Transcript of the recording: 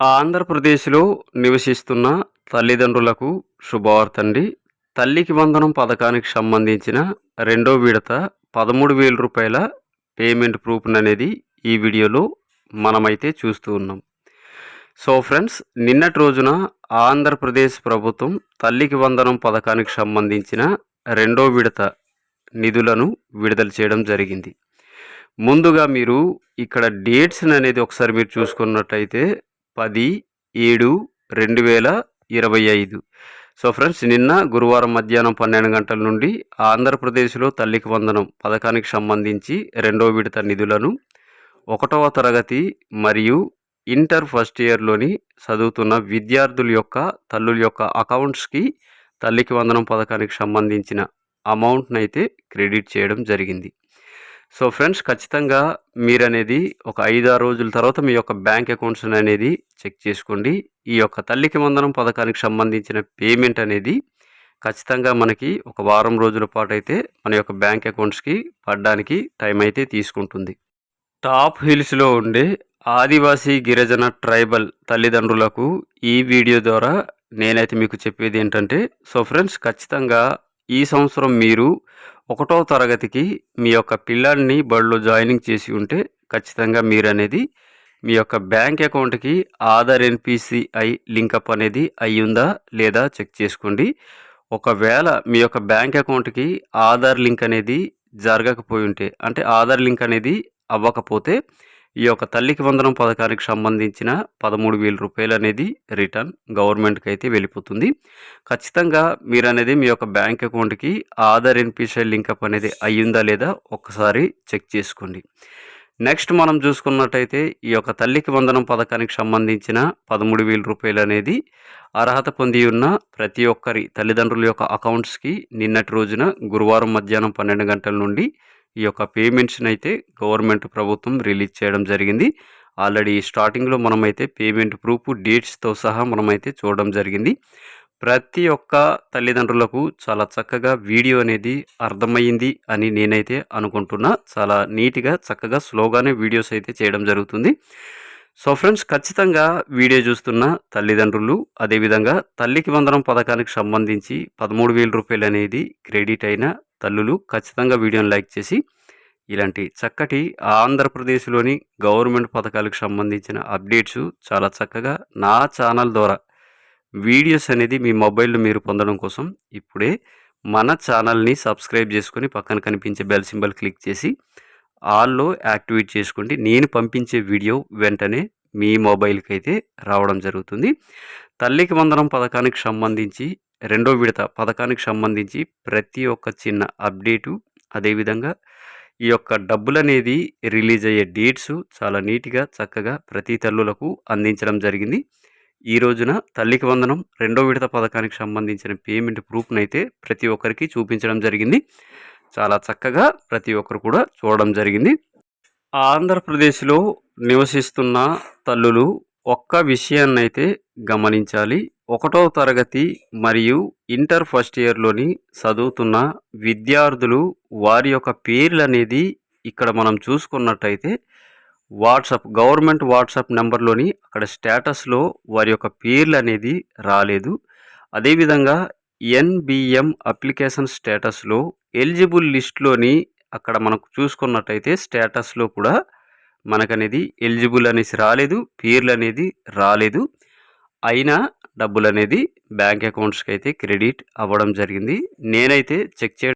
ఆంధ్రప్రదేశ్లో నివసిస్తున్న తల్లిదండ్రులకు శుభవార్తండి. తల్లికి వందనం పథకానికి సంబంధించిన రెండో విడత పదమూడు వేల రూపాయల పేమెంట్ ప్రూఫ్ అనేది ఈ వీడియోలో మనమైతే చూస్తూ ఉన్నాం. సో ఫ్రెండ్స్ నిన్నటి రోజున ఆంధ్రప్రదేశ్ ప్రభుత్వం తల్లికి వందనం పథకానికి సంబంధించిన రెండో విడత నిధులను విడుదల చేయడం జరిగింది. ముందుగా మీరు ఇక్కడ డేట్స్ అనేది ఒకసారి మీరు చూసుకున్నట్టయితే పది ఏడు రెండు వేల ఇరవై ఐదు. సో ఫ్రెండ్స్ నిన్న గురువారం మధ్యాహ్నం పన్నెండు గంటల నుండి ఆంధ్రప్రదేశ్లో తల్లికి వందనం పథకానికి సంబంధించి రెండో విడత నిధులను ఒకటవ తరగతి మరియు ఇంటర్ ఫస్ట్ ఇయర్లోని చదువుతున్న విద్యార్థుల యొక్క తల్లుల యొక్క అకౌంట్స్కి తల్లికి వందనం పథకానికి సంబంధించిన అమౌంట్ని అయితే క్రెడిట్ చేయడం జరిగింది. సో ఫ్రెండ్స్ ఖచ్చితంగా మీరు అనేది ఒక ఐదారు రోజుల తర్వాత మీ యొక్క బ్యాంక్ అకౌంట్స్ అనేది చెక్ చేసుకోండి. ఈ యొక్క తల్లికి వందనం పథకానికి సంబంధించిన పేమెంట్ అనేది ఖచ్చితంగా మనకి ఒక వారం రోజుల పాటు అయితే మన యొక్క బ్యాంక్ అకౌంట్స్కి పడడానికి టైం అయితే తీసుకుంటుంది. టాప్ హిల్స్లో ఉండే ఆదివాసీ గిరిజన ట్రైబల్ తల్లిదండ్రులకు ఈ వీడియో ద్వారా నేనైతే మీకు చెప్పేది ఏంటంటే సో ఫ్రెండ్స్ ఖచ్చితంగా ఈ సంవత్సరం మీరు ఒకటో తరగతికి మీ యొక్క పిల్లాడిని బడిలో జాయినింగ్ చేసి ఉంటే ఖచ్చితంగా మీరు అనేది మీ యొక్క బ్యాంక్ అకౌంట్కి ఆధార్ ఎన్పిసిఐ లింకప్ అనేది అయ్యుందా లేదా చెక్ చేసుకోండి. ఒకవేళ మీ యొక్క బ్యాంక్ అకౌంట్కి ఆధార్ లింక్ అనేది జరగకపోయి ఉంటే అంటే ఆధార్ లింక్ అనేది అవ్వకపోతే ఈ యొక్క తల్లికి వందనం పథకానికి సంబంధించిన పదమూడు వేల రూపాయలు అనేది రిటర్న్ గవర్నమెంట్కి అయితే వెళ్ళిపోతుంది. ఖచ్చితంగా మీరు అనేది మీ యొక్క బ్యాంక్ అకౌంట్కి ఆధార్ ఎన్పిసిఐ లింకప్ అనేది అయ్యిందా లేదా ఒక్కసారి చెక్ చేసుకోండి. నెక్స్ట్ మనం చూసుకున్నట్టయితే ఈ యొక్క తల్లికి వందనం పథకానికి సంబంధించిన పదమూడు వేల రూపాయలు అనేది అర్హత పొంది ఉన్న ప్రతి ఒక్కరి తల్లిదండ్రుల యొక్క అకౌంట్స్కి నిన్నటి రోజున గురువారం మధ్యాహ్నం పన్నెండు గంటల నుండి ఈ యొక్క పేమెంట్స్ని అయితే గవర్నమెంట్ ప్రభుత్వం రిలీజ్ చేయడం జరిగింది. ఆల్రెడీ స్టార్టింగ్లో మనమైతే పేమెంట్ ప్రూఫ్ డేట్స్తో సహా మనమైతే చూడడం జరిగింది. ప్రతి ఒక్క తల్లిదండ్రులకు చాలా చక్కగా వీడియో అనేది అర్థమైంది అని నేనైతే అనుకుంటున్నా. చాలా నీట్గా చక్కగా స్లోగానే వీడియోస్ అయితే చేయడం జరుగుతుంది. సో ఫ్రెండ్స్ ఖచ్చితంగా వీడియో చూస్తున్న తల్లిదండ్రులు అదేవిధంగా తల్లికి వందనం పథకానికి సంబంధించి పదమూడు వేల రూపాయలు అనేది క్రెడిట్ అయిన తల్లులు ఖచ్చితంగా వీడియోని లైక్ చేసి ఇలాంటి చక్కటి ఆంధ్రప్రదేశ్లోని గవర్నమెంట్ పథకాలకు సంబంధించిన అప్డేట్స్ చాలా చక్కగా నా ఛానల్ ద్వారా వీడియోస్ అనేది మీ మొబైల్లో మీరు పొందడం కోసం ఇప్పుడే మన ఛానల్ని సబ్స్క్రైబ్ చేసుకొని పక్కన కనిపించే బెల్ సింబల్ క్లిక్ చేసి ఆల్లో యాక్టివేట్ చేసుకోండి నేను పంపించే వీడియో వెంటనే మీ మొబైల్కి అయితే రావడం జరుగుతుంది. తల్లికి వందనం పథకానికి సంబంధించి రెండో విడత పథకానికి సంబంధించి ప్రతి ఒక్క చిన్న అప్డేటు అదేవిధంగా ఈ యొక్క డబ్బులు అనేది రిలీజ్ అయ్యే డేట్స్ చాలా నీట్గా చక్కగా ప్రతి తల్లులకు అందించడం జరిగింది. ఈ రోజున తల్లికి వందనం రెండో విడత పథకానికి సంబంధించిన పేమెంట్ ప్రూఫ్నైతే ప్రతి ఒక్కరికి చూపించడం జరిగింది. చాలా చక్కగా ప్రతి ఒక్కరు కూడా చూడడం జరిగింది. ఆంధ్రప్రదేశ్లో నివసిస్తున్న తల్లులు ఒక్క విషయాన్ని అయితే గమనించాలి. ఒకటో తరగతి మరియు ఇంటర్ ఫస్ట్ ఇయర్లోని చదువుతున్న విద్యార్థులు వారి యొక్క పేర్లు అనేది ఇక్కడ మనం చూసుకున్నట్టయితే వాట్సాప్ గవర్నమెంట్ వాట్సాప్ నెంబర్లోని అక్కడ స్టేటస్లో వారి యొక్క పేర్లు అనేది రాలేదు. అదేవిధంగా ఎన్బిఎం అప్లికేషన్ స్టేటస్లో ఎలిజిబుల్ లిస్ట్లోని అక్కడ మనకు చూసుకున్నట్టయితే స్టేటస్లో కూడా మనకనేది ఎలిజిబుల్ అనేసి రాలేదు పేర్లు అనేది రాలేదు. అయినా డబ్బులు అనేది బ్యాంక్ అకౌంట్స్కి అయితే క్రెడిట్ అవ్వడం జరిగింది. నేనైతే చెక్ చేయడం